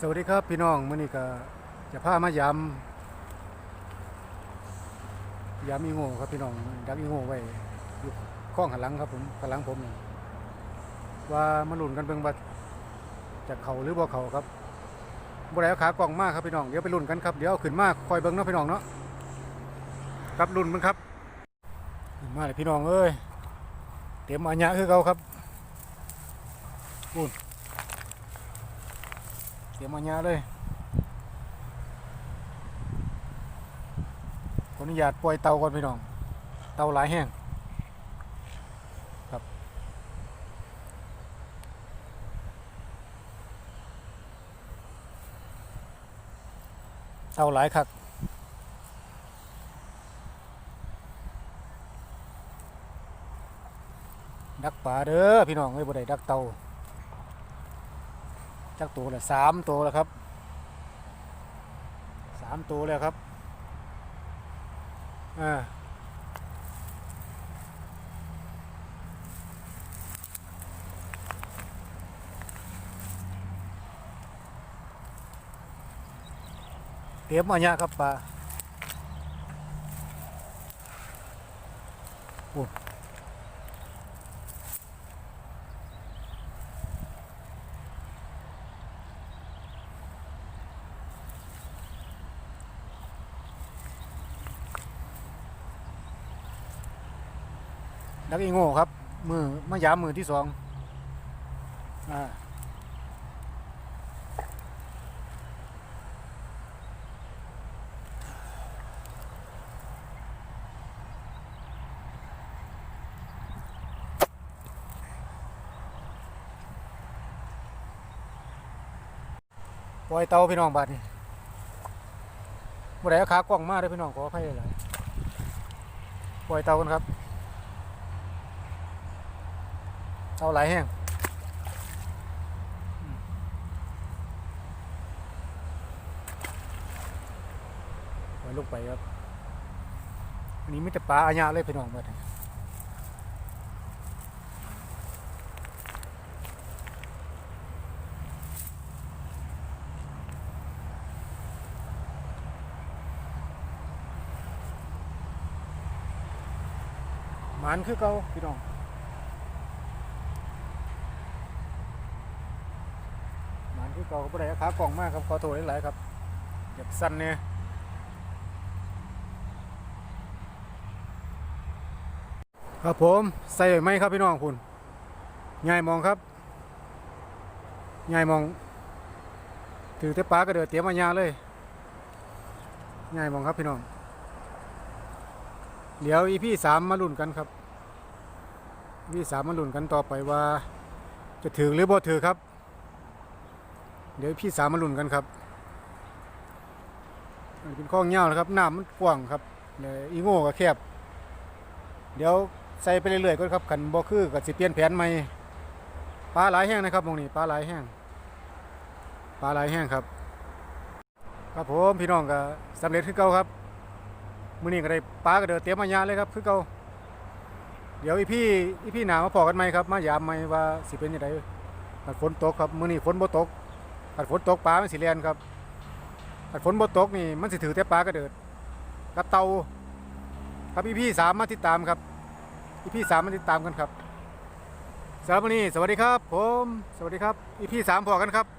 สวัสดีครับพี่น้องมื้อนี้ก็จะพามายำยำอีโง่ครับพี่น้องดักอีโง่ไว้อยู่ข้องหันหลังครับผมหันหลังผมว่ามาหลุนกันเบิ่งว่าจะเข่าหรือบ่เข่าครับบ่ได้ขากล่องมากครับพี่น้องเดี๋ยวไปลุ้นกันครับเดี๋ยวขึ้นมากคอยเบิ่งเนาะพี่น้องเนาะครับลุ้นมันครับมาเลยพี่น้องเอ้ยเตรียมอัญญะคือเก่าครับอุ่น เตรียมอัญญาเลยขออนุญาตปล่อยเตาก่อนพี่น้อง เตาหลายแห้งครับ เตาหลายคักดักป่าเด้อพี่น้องเอ้บ่ได้ดักเตา จักตัวละสามตัวแล้วครับสามตัวแล้วครับอ่าเตรียมมาเนี่ยครับปลาโอ้ ดักอีโง่ครับ มือมายามมือที่สองอ่าปล่อยเตาพี่น้องบาดนี่บ่ได้ขากล้องมาเด้พี่น้องขออภัยหลายปล่อยเตากันครับ เตาหลแห้งอืมปล่อยลงไปครับ อันนี้ไมีแต่ปลาอาญาเลยพี่น้องเบิดหมันคือเก่าพี่น้อง หมันคือ เก่าก็บ่ได้ขากล่องมากครับขอโทษหลายๆครับอยากสั้นเนี่ยครับผมใส่ไหมครับพี่น้องคุณง่ายมองครับง่ายมอง ถือแต่ปาก็เดือเตรียมมายาเลยง่ายมองครับพี่น้อง เดี๋ยวอีพี่สามมาลุ้นกันครับพี่สามมาลุ้นกันต่อไปว่า จะถือหรือบ่ถือครับ เดี๋ยวพี่สามมาลุ้นกันครับมันเป็นข้องเงาวนะครับน้ำมันกว้างครับอีโง่ก็แคบ เดี๋ยวใส่ไปเรื่อยๆก็ครับขันบ่คือก็สิเปลี่ยนแผนใหม่ปลาหลายแห้งนะครับตรงนี้ปลาหลายแห้งปลาหลายแห้งครับ ครับผมพี่น้องก็สำเร็จคือเก่าครับมื้อนี้ก็ได้ปลาก็เดือเตรียมมายาเลยครับคือเก่าเดี๋ยวอีพี่อีพี่หนามาพอกันไหมครับ มายามไหมว่าสิเป็นยังไงฝนตกครับมื้อนี้ฝนบ่ตก อัดฝนตกปลามันสิเลียนครับอัดฝนบ่ตกนี่มันสิถือแต่ปลากระเดิดกับเตาครับพี่พี่สามมาติดตามครับพี่พี่สามมาติดตามกันครับสำหรับวันนี้สวัสดีครับ ผม สวัสดีครับพี่พี่สามพอกันครับ